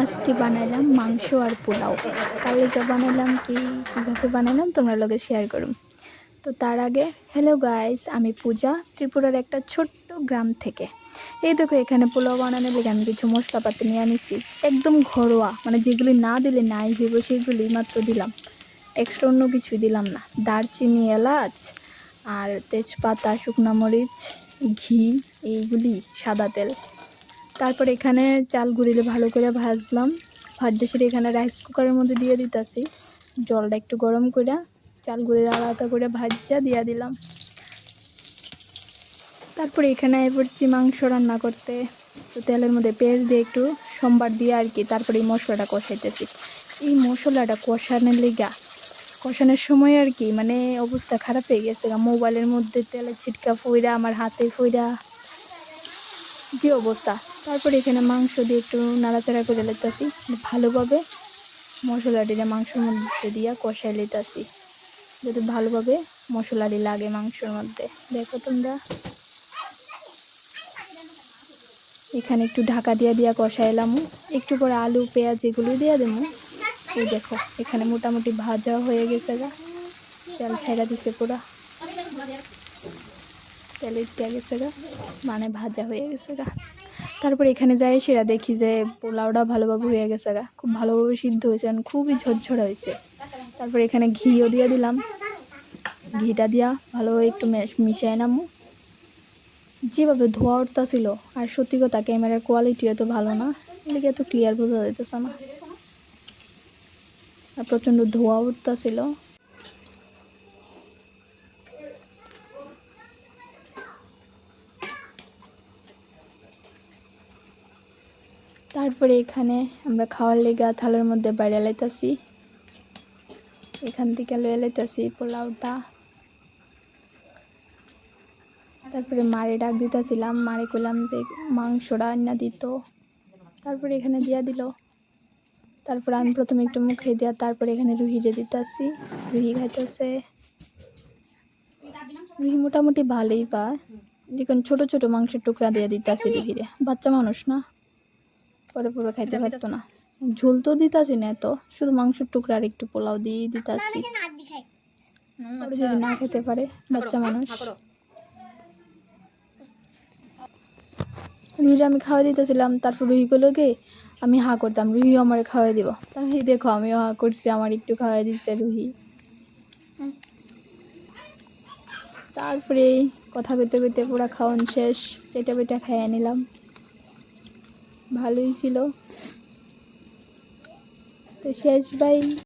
আজকে বানাইলাম মাংস আর পোলাও। কালে যা বানাইলাম কি কীভাবে বানাইলাম তোমরা লোকে শেয়ার করুম তো তার আগে হ্যালো গাইস আমি পূজা, ত্রিপুরার একটা ছোট্ট গ্রাম থেকে। এই দেখো, এখানে পোলাও বানানোর লেগে আমি কিছু মশলাপাতি নিয়ে আনিছি। একদম ঘরোয়া মানে যেগুলি না দিলে নাই হইব সেগুলি মাত্র দিলাম। এক্সট্রা অন্য কিছুই দিলাম না। দারচিনি, এলাচ আর তেজপাতা, শুকনো মরিচ, ঘি, এইগুলি, সাদা তেল। তারপর এখানে চাল গুঁড়িলে ভালো করে ভাজলাম। ভাজতে সেটা এখানে রাইস কুকারের মধ্যে দিয়ে দিতেছি। জলটা একটু গরম করে চাল গুঁড়িয়ে আলাদা করে ভাজা দিয়ে দিলাম। তারপরে এখানে এবারছি মাংস রান্না করতে। তো তেলের মধ্যে পেঁয়াজ দিয়ে একটু সোমবার দিয়ে আর কি, তারপরে এই মশলাটা কষাইতেছি। এই মশলাটা কষানোর লেগা, কষানোর সময় আর কি মানে অবস্থা খারাপ হয়ে গেছে মোবাইলের মধ্যে তেলের ছিটকা ফইরা, আমার হাতে ফইরা যে অবস্থা। তারপরে এখানে মাংস দিয়ে একটু নাড়াচাড়া করে লেতাছি। ভালোভাবে মশলাটিরে মাংসের মধ্যে দিয়া কষাই লেতাছি। যাতে ভালোভাবে মশলাটি লাগে মাংসের মধ্যে। দেখো তোমরা। এখানে একটু ঢাকা দিয়া দিয়া কষাইলাম একটু পরে আলু, পেঁয়াজ এগুলো দিয়া দেবো। এই দেখো, এখানে মোটামুটি ভাজা হয়ে গেছে গা। তেল ছাইড়া দিছে পুরা। তেল উঠতে গেছে গা মানে ভাজা হয়ে গেছে গা। তারপরে এখানে যাই সেটা দেখি যে পোলাওটা ভালোভাবে হয়ে গেছে গা, খুব ভালোভাবে সিদ্ধ হয়েছে খুবই ঝরঝরা হয়েছে। তারপরে এখানে ঘিও দিয়ে দিলাম। ঘিটা দিয়া ভালোভাবে একটু মেশ- মিশিয়ে নামু। যেভাবে ধোয়া উঠতা ছিল আর সত্যি কথা ক্যামেরার কোয়ালিটি এত ভালো না, এদিকে এত ক্লিয়ার বোঝা যাইতেছে না। আর প্রচণ্ড ধোয়া উঠতেছিল। তারপরে এখানে আমরা খাওয়ার লেগা থালের মধ্যে বাইরে লাইতাছি এখান থেকে লয়ে লাইতাছি পোলাওটা। তারপরে মারে ডাক দিতেছিলাম, মারে কইলাম যে মাংসটা না দিত। তারপরে এখানে দিয়া দিল। তারপরে আমি প্রথমে একটু মুখে দিয়া তারপরে এখানে রুহিরে দিতেছি। রুহি খাইতেছে। রুহি মোটামুটি ভালোই পায়। যখন ছোট ছোট মাংসের টুকরা দিয়ে দিতেছি রুহিরে। বাচ্চা মানুষ না? পরে পুরো খাইতে পারতো না। ঝোল তো দিতাছি না এত শুধু মাংসের টুকরা আর একটু পোলাও দিয়ে দিতাছি। পরে যদি না খেতে পারে বাচ্চা মানুষ। রুহিরে আমি খাওয়া দিতেছিলাম তারপর রুহি আমি হা করতাম রুহি আমার খাওয়াই দিব। আমি দেখো আমিও হা করছি আমার একটু খাওয়াই দিচ্ছে রুহি। তারপরে কথা কইতে কইতে পুরো খাওয়ান শেষ চেটা বেটা খাইয়ে নিলাম। ভালোই ছিল। তো শেষ বাই